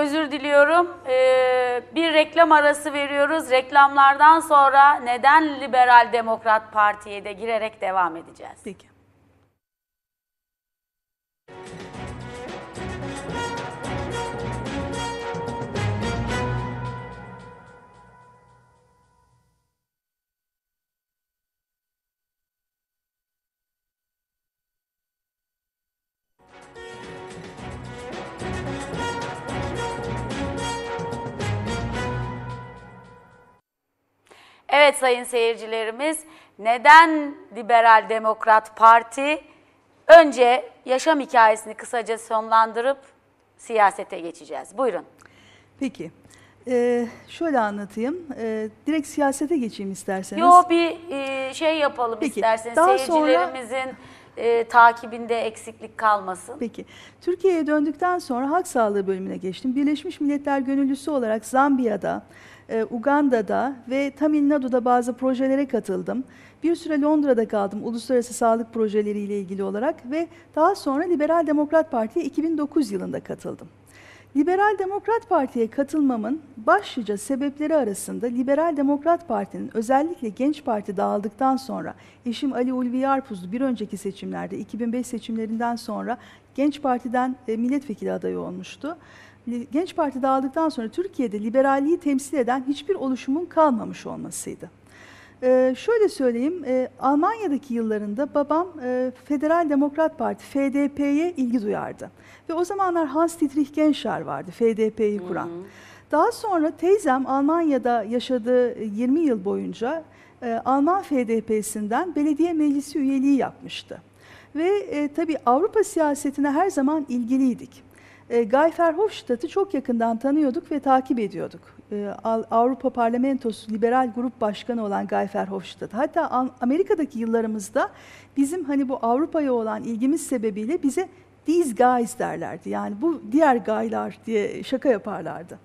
Özür diliyorum. Ee, bir reklam arası veriyoruz. Reklamlardan sonra neden Liberal Demokrat Parti'ye de girerek devam edeceğiz. Peki. Evet sayın seyircilerimiz, neden Liberal Demokrat Parti? Önce yaşam hikayesini kısaca sonlandırıp siyasete geçeceğiz. Buyurun. Peki. Ee, şöyle anlatayım. Ee, direkt siyasete geçeyim isterseniz. Yo bir e, şey yapalım Peki, isterseniz daha sonra- seyircilerimizin e, takibinde eksiklik kalmasın. Peki. Türkiye'ye döndükten sonra halk sağlığı bölümüne geçtim. Birleşmiş Milletler Gönüllüsü olarak Zambiya'da, e, Uganda'da ve Tamil Nadu'da bazı projelere katıldım. Bir süre Londra'da kaldım uluslararası sağlık projeleriyle ilgili olarak ve daha sonra Liberal Demokrat Parti'ye 2009 yılında katıldım. Liberal Demokrat Parti'ye katılmamın başlıca sebepleri arasında Liberal Demokrat Parti'nin özellikle Genç Parti dağıldıktan sonra eşim Ali Ulvi Arpuzlu bir önceki seçimlerde 2005 seçimlerinden sonra Genç Parti'den e, milletvekili adayı olmuştu. Genç Parti dağıldıktan sonra Türkiye'de liberalliği temsil eden hiçbir oluşumun kalmamış olmasıydı. Ee, şöyle söyleyeyim, e, Almanya'daki yıllarında babam e, Federal Demokrat Parti, FDP'ye ilgi duyardı. Ve o zamanlar Hans Dietrich Genscher vardı, FDP'yi kuran. Daha sonra teyzem Almanya'da yaşadığı e, 20 yıl boyunca e, Alman FDP'sinden belediye meclisi üyeliği yapmıştı. Ve e, tabii Avrupa siyasetine her zaman ilgiliydik. E, Guy Verhofstadt'ı çok yakından tanıyorduk ve takip ediyorduk. E, Avrupa Parlamentosu Liberal Grup Başkanı olan Guy Verhofstadt. Hatta Amerika'daki yıllarımızda bizim hani bu Avrupa'ya olan ilgimiz sebebiyle bize these guys derlerdi. Yani bu diğer gaylar diye şaka yaparlardı.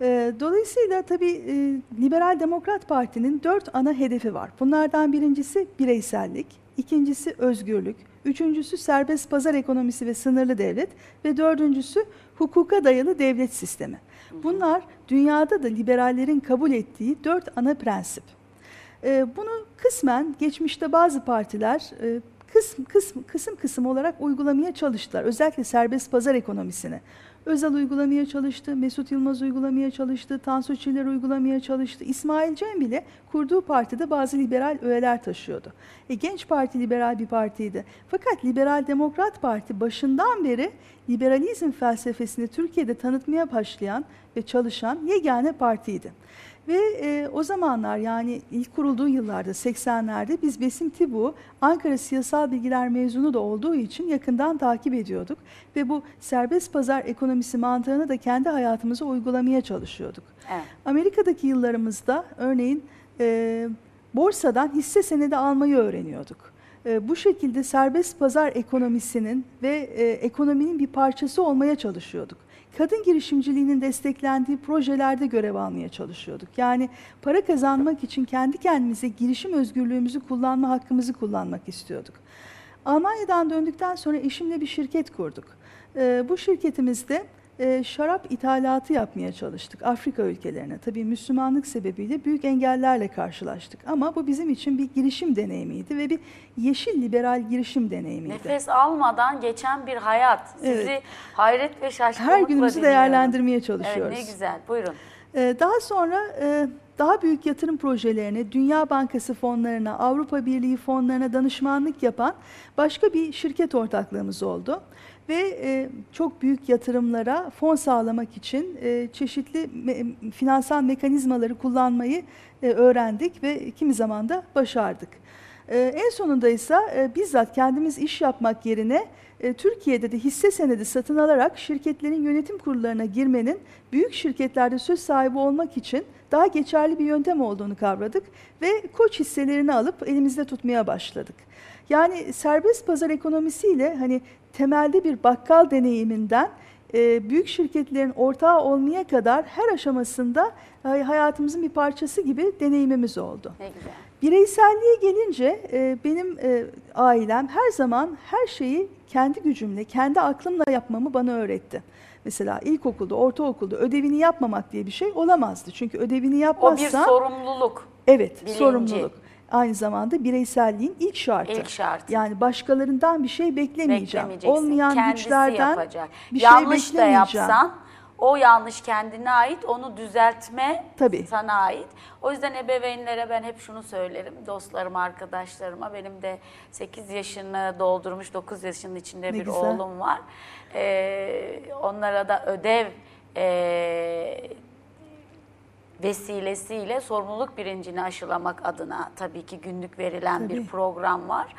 E, Dolayısıyla tabii e, Liberal Demokrat Parti'nin dört ana hedefi var. Bunlardan birincisi bireysellik, ikincisi özgürlük, üçüncüsü serbest pazar ekonomisi ve sınırlı devlet ve dördüncüsü hukuka dayalı devlet sistemi. Bunlar dünyada da liberallerin kabul ettiği dört ana prensip. Ee, Bunu kısmen geçmişte bazı partiler e, kısım kısım kısım kısım olarak uygulamaya çalıştılar. Özellikle serbest pazar ekonomisini. Özal uygulamaya çalıştı, Mesut Yılmaz uygulamaya çalıştı, Tansu Çiller uygulamaya çalıştı. İsmail Cem bile kurduğu partide bazı liberal öğeler taşıyordu. E, Genç Parti liberal bir partiydi. Fakat Liberal Demokrat Parti başından beri liberalizm felsefesini Türkiye'de tanıtmaya başlayan ve çalışan yegane partiydi. Ve e, o zamanlar yani ilk kurulduğu yıllarda 80'lerde biz Besim Tibu Ankara Siyasal Bilgiler mezunu da olduğu için yakından takip ediyorduk. Ve bu serbest pazar ekonomisi mantığını da kendi hayatımıza uygulamaya çalışıyorduk. Evet. Amerika'daki yıllarımızda örneğin e, borsadan hisse senedi almayı öğreniyorduk. E, bu şekilde serbest pazar ekonomisinin ve e, ekonominin bir parçası olmaya çalışıyorduk. Kadın girişimciliğinin desteklendiği projelerde görev almaya çalışıyorduk. Yani para kazanmak için kendi kendimize girişim özgürlüğümüzü kullanma hakkımızı kullanmak istiyorduk. Almanya'dan döndükten sonra eşimle bir şirket kurduk. E, bu şirketimizde e, şarap ithalatı yapmaya çalıştık Afrika ülkelerine. Tabii Müslümanlık sebebiyle büyük engellerle karşılaştık. Ama bu bizim için bir girişim deneyimiydi ve bir yeşil liberal girişim deneyimiydi. Nefes almadan geçen bir hayat. Sizi Evet. hayret ve şaşkınlıkla Her günümüzü dinliyorum. değerlendirmeye Evet çalışıyoruz. ne güzel. Buyurun. Ee, Daha sonra e, daha büyük yatırım projelerine, Dünya Bankası fonlarına, Avrupa Birliği fonlarına danışmanlık yapan başka bir şirket ortaklığımız oldu. Ve e, çok büyük yatırımlara fon sağlamak için e, çeşitli me- finansal mekanizmaları kullanmayı e, öğrendik ve kimi zaman da başardık. E, en sonunda ise e, bizzat kendimiz iş yapmak yerine e, Türkiye'de de hisse senedi satın alarak şirketlerin yönetim kurullarına girmenin büyük şirketlerde söz sahibi olmak için daha geçerli bir yöntem olduğunu kavradık ve koç hisselerini alıp elimizde tutmaya başladık. Yani serbest pazar ekonomisiyle hani temelde bir bakkal deneyiminden e, büyük şirketlerin ortağı olmaya kadar her aşamasında e, hayatımızın bir parçası gibi deneyimimiz oldu. Ne güzel. Bireyselliğe gelince e, benim ailem her zaman her şeyi kendi gücümle, kendi aklımla yapmamı bana öğretti. mesela ilkokulda, ortaokulda ödevini yapmamak diye bir şey olamazdı. Çünkü ödevini O bir yapmazsan sorumluluk. evet bilinci. sorumluluk. Aynı zamanda bireyselliğin ilk şartı. İlk şartı. Yani başkalarından bir şey beklemeyeceğim. Olmayan Kendisi güçlerden yapacak. bir yanlış şey da beklemeyeceğim. yapsan o yanlış kendine ait onu düzeltme Tabii. sana ait. O yüzden ebeveynlere ben hep şunu söylerim. Dostlarıma, arkadaşlarıma benim de 8 yaşını doldurmuş 9 yaşının içinde Ne bir güzel. oğlum var. Ee, onlara da ödev ee, vesilesiyle sorumluluk bilincini aşılamak adına tabii ki günlük verilen bir Tabii. program var.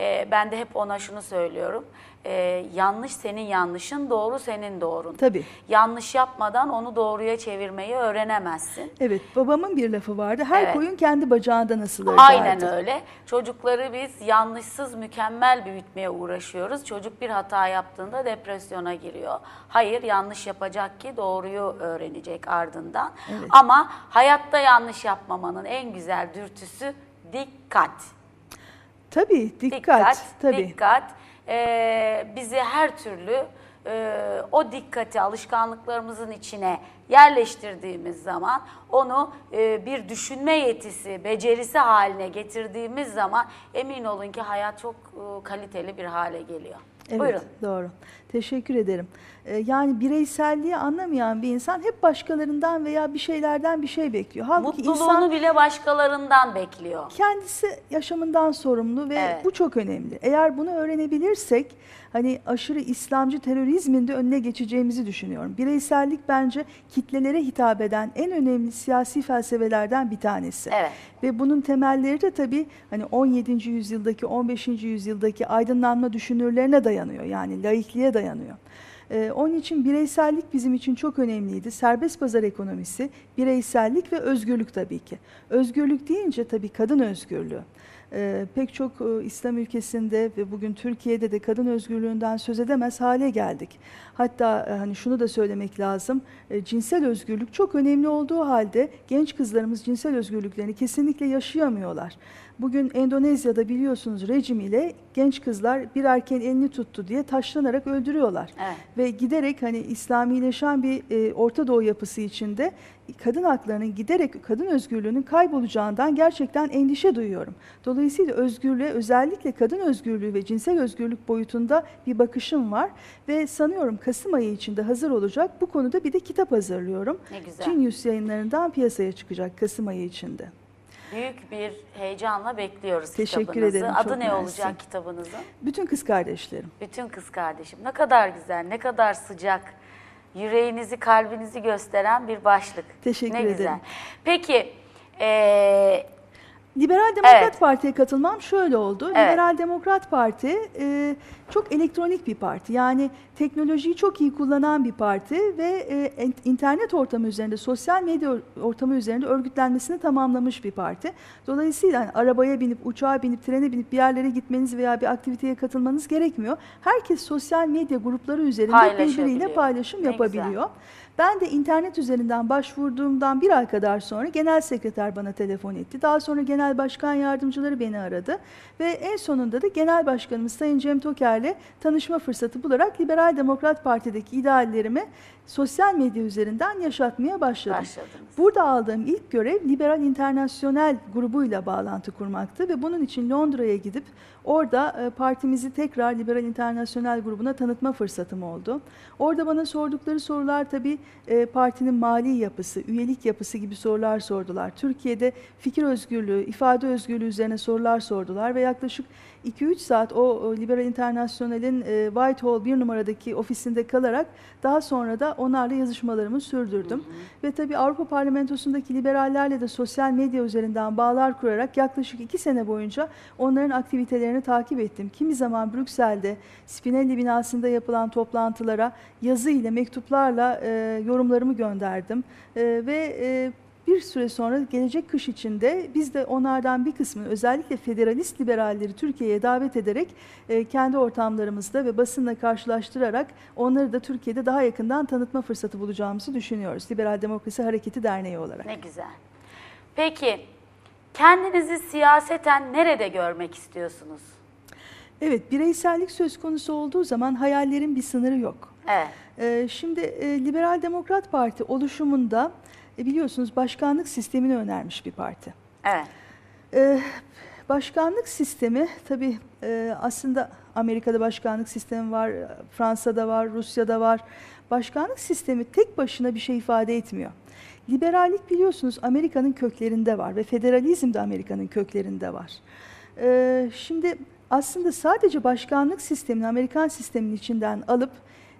Ee, ben de hep ona şunu söylüyorum. Ee, yanlış senin yanlışın, doğru senin doğrun. Tabii. Yanlış yapmadan onu doğruya çevirmeyi öğrenemezsin. Evet babamın bir lafı vardı. Her Evet. koyun kendi bacağında nasılır Aynen derdi. öyle. Çocukları biz yanlışsız mükemmel büyütmeye uğraşıyoruz. Çocuk bir hata yaptığında depresyona giriyor. Hayır yanlış yapacak ki doğruyu öğrenecek ardından. Ama hayatta yanlış yapmamanın en güzel dürtüsü dikkat. Tabii dikkat. tabii. dikkat. Ee, bizi her türlü e, o dikkati alışkanlıklarımızın içine yerleştirdiğimiz zaman onu e, bir düşünme yetisi, becerisi haline getirdiğimiz zaman emin olun ki hayat çok e, kaliteli bir hale geliyor. Evet, Buyurun. doğru. Teşekkür ederim. Ee, yani bireyselliği anlamayan bir insan hep başkalarından veya bir şeylerden bir şey bekliyor. Halbuki Mutluluğunu insan bile başkalarından bekliyor. kendisi yaşamından sorumlu ve Evet. bu çok önemli. Eğer bunu öğrenebilirsek hani aşırı İslamcı terörizmin de önüne geçeceğimizi düşünüyorum. Bireysellik bence kitlelere hitap eden en önemli siyasi felsefelerden bir tanesi. Evet. Ve bunun temelleri de tabii hani 17. yüzyıldaki, 15. yüzyıldaki aydınlanma düşünürlerine dayanıyor. Yani laikliğe dayanıyor. Ee, onun için bireysellik bizim için çok önemliydi. Serbest pazar ekonomisi, bireysellik ve özgürlük tabii ki. Özgürlük deyince tabii kadın özgürlüğü. Ee, pek çok e, İslam ülkesinde ve bugün Türkiye'de de kadın özgürlüğünden söz edemez hale geldik. Hatta e, hani şunu da söylemek lazım. e, cinsel özgürlük çok önemli olduğu halde genç kızlarımız cinsel özgürlüklerini kesinlikle yaşayamıyorlar. Bugün Endonezya'da biliyorsunuz rejim ile genç kızlar bir erkeğin elini tuttu diye taşlanarak öldürüyorlar. Evet. Ve giderek hani İslamileşen bir e, Orta Doğu yapısı içinde kadın haklarının giderek kadın özgürlüğünün kaybolacağından gerçekten endişe duyuyorum. Dolayısıyla özgürlüğe özellikle kadın özgürlüğü ve cinsel özgürlük boyutunda bir bakışım var ve sanıyorum Kasım ayı içinde hazır olacak. Bu konuda bir de kitap hazırlıyorum. Ne güzel. Genius yayınlarından piyasaya çıkacak Kasım ayı içinde. Büyük bir heyecanla bekliyoruz Teşekkür kitabınızı. ederim, Adı çok ne mersi. olacak kitabınızın? Bütün kız kardeşlerim. Bütün kız kardeşim. Ne kadar güzel, ne kadar sıcak. Yüreğinizi, kalbinizi gösteren bir başlık. Teşekkür ne ederim. güzel. Peki, eee, Liberal Demokrat Evet. Parti'ye katılmam şöyle oldu. Liberal Demokrat Parti e, çok elektronik bir parti. Yani teknolojiyi çok iyi kullanan bir parti ve e, internet ortamı üzerinde, sosyal medya or- ortamı üzerinde örgütlenmesini tamamlamış bir parti. Dolayısıyla hani arabaya binip, uçağa binip, trene binip bir yerlere gitmeniz veya bir aktiviteye katılmanız gerekmiyor. Herkes sosyal medya grupları üzerinde birbiriyle paylaşım Ne yapabiliyor. Ben de internet üzerinden başvurduğumdan bir ay kadar sonra genel sekreter bana telefon etti. Daha sonra genel başkan yardımcıları beni aradı. Ve en sonunda da genel başkanımız Sayın Cem Toker'le tanışma fırsatı bularak Liberal Demokrat Parti'deki ideallerimi sosyal medya üzerinden yaşatmaya başladım. Başladınız. Burada aldığım ilk görev Liberal Internasyonel grubuyla bağlantı kurmaktı ve bunun için Londra'ya gidip orada e, partimizi tekrar Liberal Internasyonel grubuna tanıtma fırsatım oldu. Orada bana sordukları sorular tabii e, partinin mali yapısı, üyelik yapısı gibi sorular sordular. Türkiye'de fikir özgürlüğü, ifade özgürlüğü üzerine sorular sordular ve yaklaşık 2-3 saat o, Liberal Internasyonel'in e, Whitehall bir numaradaki ofisinde kalarak daha sonra da onlarla yazışmalarımı sürdürdüm. Ve tabii Avrupa Parlamentosu'ndaki liberallerle de sosyal medya üzerinden bağlar kurarak yaklaşık iki sene boyunca onların aktivitelerini takip ettim. Kimi zaman Brüksel'de Spinelli binasında yapılan toplantılara yazı ile mektuplarla e, yorumlarımı gönderdim. E, ve e, bir süre sonra gelecek kış içinde biz de onlardan bir kısmını özellikle federalist liberalleri Türkiye'ye davet ederek e, kendi ortamlarımızda ve basınla karşılaştırarak onları da Türkiye'de daha yakından tanıtma fırsatı bulacağımızı düşünüyoruz. Liberal Demokrasi Hareketi Derneği olarak. ne güzel. Peki, kendinizi siyaseten nerede görmek istiyorsunuz? Evet, bireysellik söz konusu olduğu zaman hayallerin bir sınırı yok. Evet. Ee, Şimdi e, Liberal Demokrat Parti oluşumunda e, biliyorsunuz başkanlık sistemini önermiş bir parti. Evet. Ee, Başkanlık sistemi tabii e, aslında Amerika'da başkanlık sistemi var, Fransa'da var, Rusya'da var. Başkanlık sistemi tek başına bir şey ifade etmiyor. Liberallik biliyorsunuz Amerika'nın köklerinde var ve federalizm de Amerika'nın köklerinde var. Ee, Şimdi aslında sadece başkanlık sistemini Amerikan sisteminin içinden alıp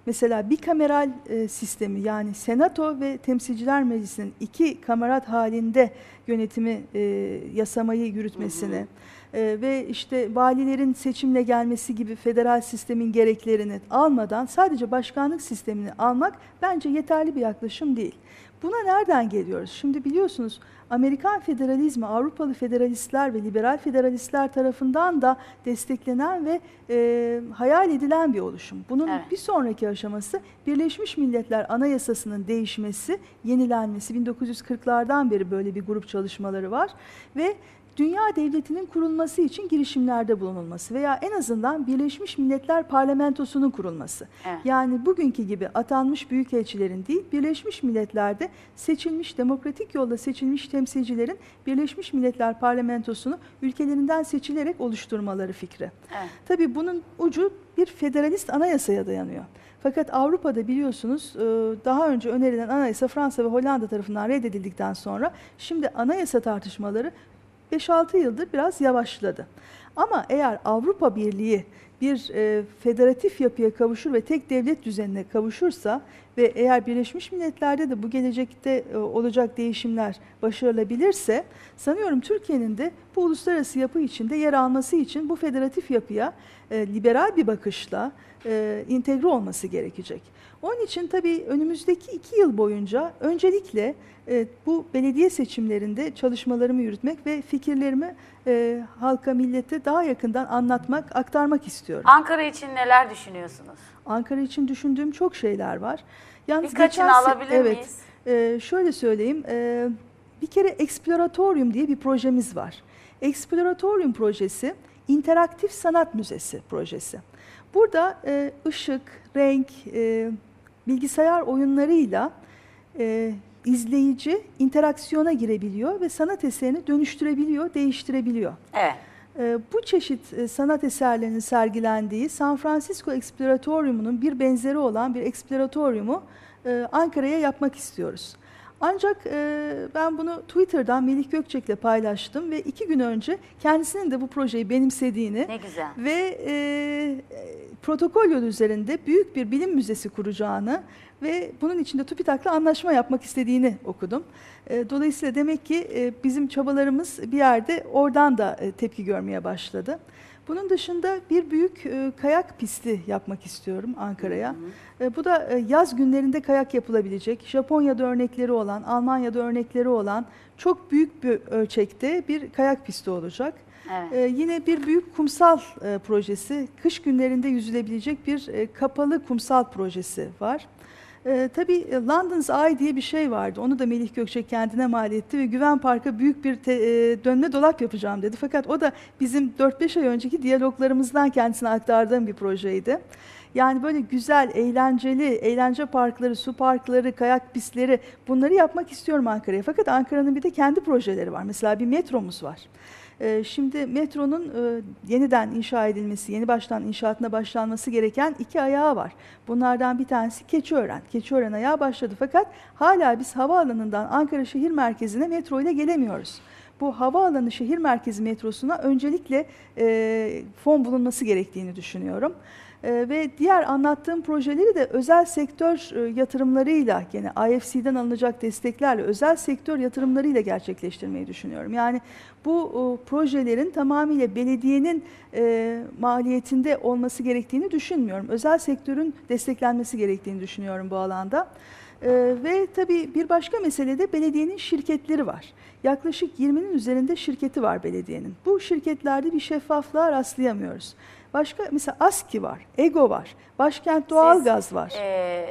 mesela bir kameral e, sistemi yani senato ve temsilciler meclisinin iki kamerat halinde yönetimi e, yasamayı yürütmesini e, ve işte valilerin seçimle gelmesi gibi federal sistemin gereklerini almadan sadece başkanlık sistemini almak bence yeterli bir yaklaşım değil. Buna nereden geliyoruz? Şimdi biliyorsunuz Amerikan federalizmi Avrupalı federalistler ve liberal federalistler tarafından da desteklenen ve e, hayal edilen bir oluşum. Bunun Evet. bir sonraki aşaması Birleşmiş Milletler Anayasası'nın değişmesi, yenilenmesi. 1940'lardan beri böyle bir grup çalışmaları var ve dünya devletinin kurulması için girişimlerde bulunulması veya en azından Birleşmiş Milletler Parlamentosu'nun kurulması. Evet. Yani bugünkü gibi atanmış büyükelçilerin değil, Birleşmiş Milletler'de seçilmiş, demokratik yolla seçilmiş temsilcilerin Birleşmiş Milletler Parlamentosu'nu ülkelerinden seçilerek oluşturmaları fikri. Evet. Tabii bunun ucu bir federalist anayasaya dayanıyor. Fakat Avrupa'da biliyorsunuz e, daha önce önerilen anayasa Fransa ve Hollanda tarafından reddedildikten sonra şimdi anayasa tartışmaları 5-6 yıldır biraz yavaşladı. Ama eğer Avrupa Birliği bir e, federatif yapıya kavuşur ve tek devlet düzenine kavuşursa ve eğer Birleşmiş Milletler'de de bu gelecekte e, olacak değişimler başarılabilirse sanıyorum Türkiye'nin de bu uluslararası yapı içinde yer alması için bu federatif yapıya e, liberal bir bakışla e, entegre olması gerekecek. Onun için tabii önümüzdeki iki yıl boyunca öncelikle e, bu belediye seçimlerinde çalışmalarımı yürütmek ve fikirlerimi e, halka, millete daha yakından anlatmak, aktarmak istiyorum. Ankara için neler düşünüyorsunuz? Ankara için düşündüğüm çok şeyler var. Yalnız Birkaçını geçen alabilir evet, miyiz? e, şöyle söyleyeyim, e, bir kere Exploratorium diye bir projemiz var. Exploratorium projesi, interaktif sanat müzesi projesi. Burada e, ışık, renk, e, bilgisayar oyunlarıyla e, izleyici interaksiyona girebiliyor ve sanat eserini dönüştürebiliyor, değiştirebiliyor. Evet. Ee, Bu çeşit e, sanat eserlerinin sergilendiği San Francisco Exploratorium'un bir benzeri olan bir Exploratorium'u e, Ankara'ya yapmak istiyoruz. Ancak e, ben bunu Twitter'dan Melih Gökçek'le paylaştım ve iki gün önce kendisinin de bu projeyi benimsediğini Ne güzel. ve e, protokol yolu üzerinde büyük bir bilim müzesi kuracağını ve bunun içinde TÜBİTAK'la anlaşma yapmak istediğini okudum. E, dolayısıyla demek ki e, bizim çabalarımız bir yerde oradan da e, tepki görmeye başladı. Bunun dışında bir büyük e, kayak pisti yapmak istiyorum Ankara'ya. E, bu da e, yaz günlerinde kayak yapılabilecek, Japonya'da örnekleri olan, Almanya'da örnekleri olan çok büyük bir ölçekte bir kayak pisti olacak. Evet. Yine bir büyük kumsal e, projesi, kış günlerinde yüzülebilecek bir e, kapalı kumsal projesi var. Ee, tabii e, London's Eye diye bir şey vardı. Onu da Melih Gökçek kendine mal etti ve Güven Park'a büyük bir te- e, dönme dolap yapacağım dedi. Fakat o da bizim 4-5 ay önceki diyaloglarımızdan kendisine aktardığım bir projeydi. Yani böyle güzel, eğlenceli, eğlence parkları, su parkları, kayak pistleri bunları yapmak istiyorum Ankara'ya. Fakat Ankara'nın bir de kendi projeleri var. Mesela bir metromuz var. Ee, Şimdi metronun e, yeniden inşa edilmesi, yeni baştan inşaatına başlanması gereken iki ayağı var. Bunlardan bir tanesi Keçiören. Keçiören ayağı başladı fakat hala biz havaalanından Ankara şehir merkezine metro ile gelemiyoruz. Bu havaalanı şehir merkezi metrosuna öncelikle e, fon bulunması gerektiğini düşünüyorum. E, ve diğer anlattığım projeleri de özel sektör e, yatırımlarıyla gene IFC'den alınacak desteklerle özel sektör yatırımlarıyla gerçekleştirmeyi düşünüyorum. Yani bu e, projelerin tamamıyla belediyenin e, maliyetinde olması gerektiğini düşünmüyorum. Özel sektörün desteklenmesi gerektiğini düşünüyorum bu alanda. E, ve tabii bir başka mesele de belediyenin şirketleri var. Yaklaşık 20'nin üzerinde şirketi var belediyenin. Bu şirketlerde bir şeffaflığa rastlayamıyoruz. Başka mesela ASKİ var, EGO var, Başkent Doğalgaz var. Ee,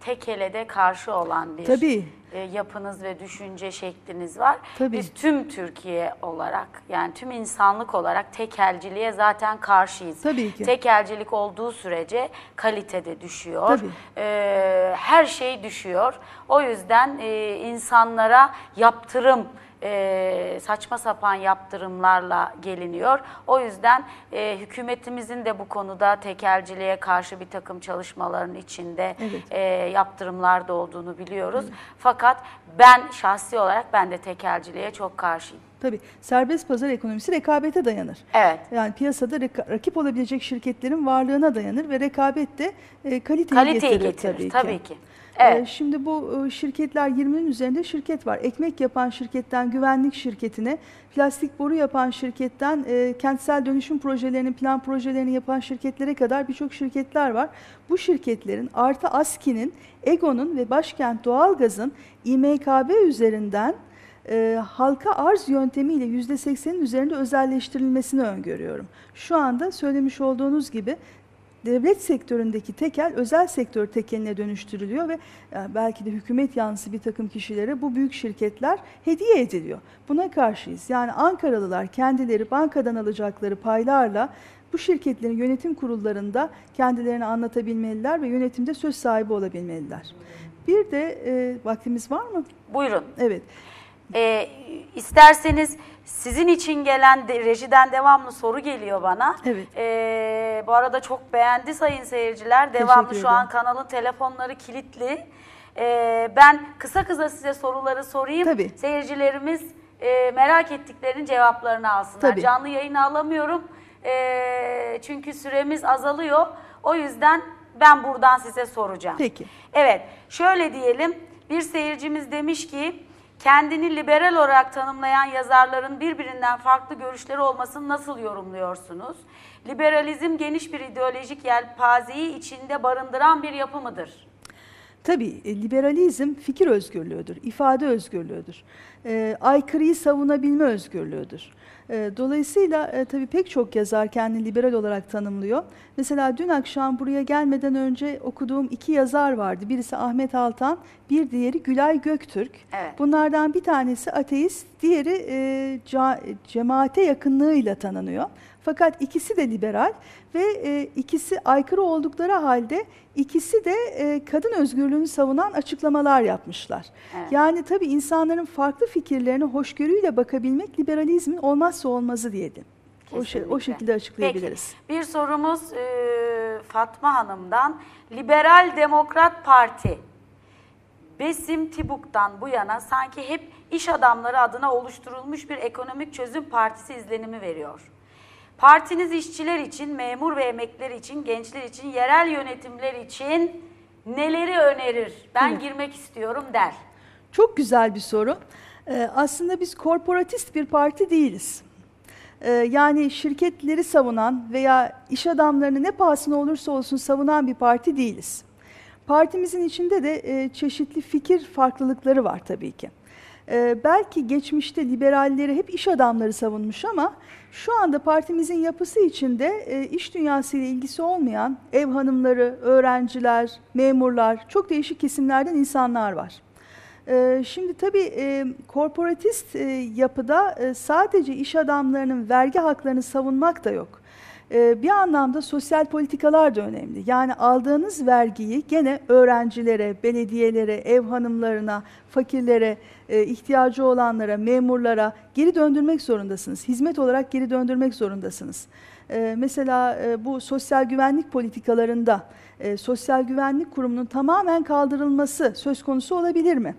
tekele de karşı olan bir Tabii. E, yapınız ve düşünce şekliniz var. Tabii. Biz tüm Türkiye olarak yani tüm insanlık olarak tekelciliğe zaten karşıyız. Tabii ki. Tekelcilik olduğu sürece kalitede düşüyor. Tabii. E, her şey düşüyor. O yüzden e, insanlara yaptırım e, saçma sapan yaptırımlarla geliniyor. O yüzden e, hükümetimizin de bu konuda tekelciliğe karşı bir takım çalışmaların içinde Evet. e, yaptırımlar da olduğunu biliyoruz. Fakat ben şahsi olarak ben de tekelciliğe çok karşıyım. Tabii serbest pazar ekonomisi rekabete dayanır. Evet. Yani piyasada rakip olabilecek şirketlerin varlığına dayanır ve rekabet de e, kaliteyi, Kaliteyi getirir, getirir tabii, tabii ki. Evet. E, Şimdi bu e, şirketler 20'nin üzerinde şirket var. Ekmek yapan şirketten güvenlik şirketine, plastik boru yapan şirketten e, kentsel dönüşüm projelerini, plan projelerini yapan şirketlere kadar birçok şirketler var. Bu şirketlerin artı ASKİ'nin, EGO'nun ve Başkent Doğalgaz'ın İMKB üzerinden e, halka arz yöntemiyle %80'in üzerinde özelleştirilmesini öngörüyorum. Şu anda söylemiş olduğunuz gibi devlet sektöründeki tekel özel sektör tekeline dönüştürülüyor ve e, belki de hükümet yanlısı bir takım kişilere bu büyük şirketler hediye ediliyor. Buna karşıyız. Yani Ankaralılar kendileri bankadan alacakları paylarla bu şirketlerin yönetim kurullarında kendilerini anlatabilmeliler ve yönetimde söz sahibi olabilmeliler. Bir de e, vaktimiz var mı? Buyurun. Evet. E, isterseniz sizin için gelen de, rejiden devamlı soru geliyor bana. Evet. E, bu arada çok beğendi sayın seyirciler. Devamlı şu an kanalın telefonları kilitli. E, ben kısa kısa size soruları sorayım. Tabii. Seyircilerimiz e, merak ettiklerinin cevaplarını alsınlar. Tabii. Canlı yayını alamıyorum. E, çünkü süremiz azalıyor. O yüzden ben buradan size soracağım. Peki. Evet, şöyle diyelim. Bir seyircimiz demiş ki kendini liberal olarak tanımlayan yazarların birbirinden farklı görüşleri olmasını nasıl yorumluyorsunuz? Liberalizm geniş bir ideolojik yelpazeyi içinde barındıran bir yapı mıdır? Tabii e, liberalizm fikir özgürlüğüdür, ifade özgürlüğüdür, e, aykırıyı savunabilme özgürlüğüdür. E, dolayısıyla e, tabii pek çok yazar kendini liberal olarak tanımlıyor. Mesela dün akşam buraya gelmeden önce okuduğum iki yazar vardı. Birisi Ahmet Altan, bir diğeri Gülay Göktürk. Evet. Bunlardan bir tanesi ateist, diğeri e, ca- cemaate yakınlığıyla tanınıyor. Fakat ikisi de liberal ve e, ikisi aykırı oldukları halde ikisi de e, kadın özgürlüğünü savunan açıklamalar yapmışlar. Evet. Yani tabii insanların farklı fikirlerine hoşgörüyle bakabilmek liberalizmin olmazsa olmazı diyelim. O, şey, o şekilde açıklayabiliriz. Peki, bir sorumuz e, Fatma Hanım'dan. Liberal Demokrat Parti Besim Tibuk'tan bu yana sanki hep iş adamları adına oluşturulmuş bir ekonomik çözüm partisi izlenimi veriyor. Partiniz işçiler için, memur ve emekliler için, gençler için, yerel yönetimler için neleri önerir? Ben girmek istiyorum der. Çok güzel bir soru. Ee, aslında biz korporatist bir parti değiliz. Ee, yani şirketleri savunan veya iş adamlarını ne pahasına olursa olsun savunan bir parti değiliz. Partimizin içinde de e, çeşitli fikir farklılıkları var tabii ki. Ee, belki geçmişte liberalleri hep iş adamları savunmuş ama şu anda partimizin yapısı içinde e, iş dünyasıyla ilgisi olmayan ev hanımları, öğrenciler, memurlar, çok değişik kesimlerden insanlar var. Ee, Şimdi tabii e, korporatist e, yapıda e, sadece iş adamlarının vergi haklarını savunmak da yok. E, Bir anlamda sosyal politikalar da önemli. Yani aldığınız vergiyi gene öğrencilere, belediyelere, ev hanımlarına, fakirlere, e, ihtiyacı olanlara, memurlara geri döndürmek zorundasınız. Hizmet olarak geri döndürmek zorundasınız. E, Mesela e, bu sosyal güvenlik politikalarında e, Sosyal Güvenlik Kurumu'nun tamamen kaldırılması söz konusu olabilir mi?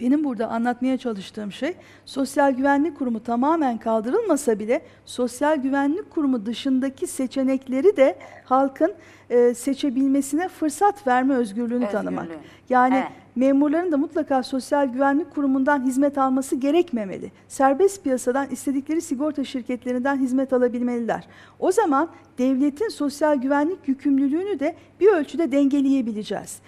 Benim burada anlatmaya çalıştığım şey Sosyal Güvenlik Kurumu tamamen kaldırılmasa bile Sosyal Güvenlik Kurumu dışındaki seçenekleri de halkın e, seçebilmesine fırsat verme özgürlüğünü tanımak. Özgürlüğü. Yani Evet. memurların da mutlaka Sosyal Güvenlik Kurumu'ndan hizmet alması gerekmemeli. Serbest piyasadan istedikleri sigorta şirketlerinden hizmet alabilmeliler. O zaman devletin sosyal güvenlik yükümlülüğünü de bir ölçüde dengeleyebileceğiz.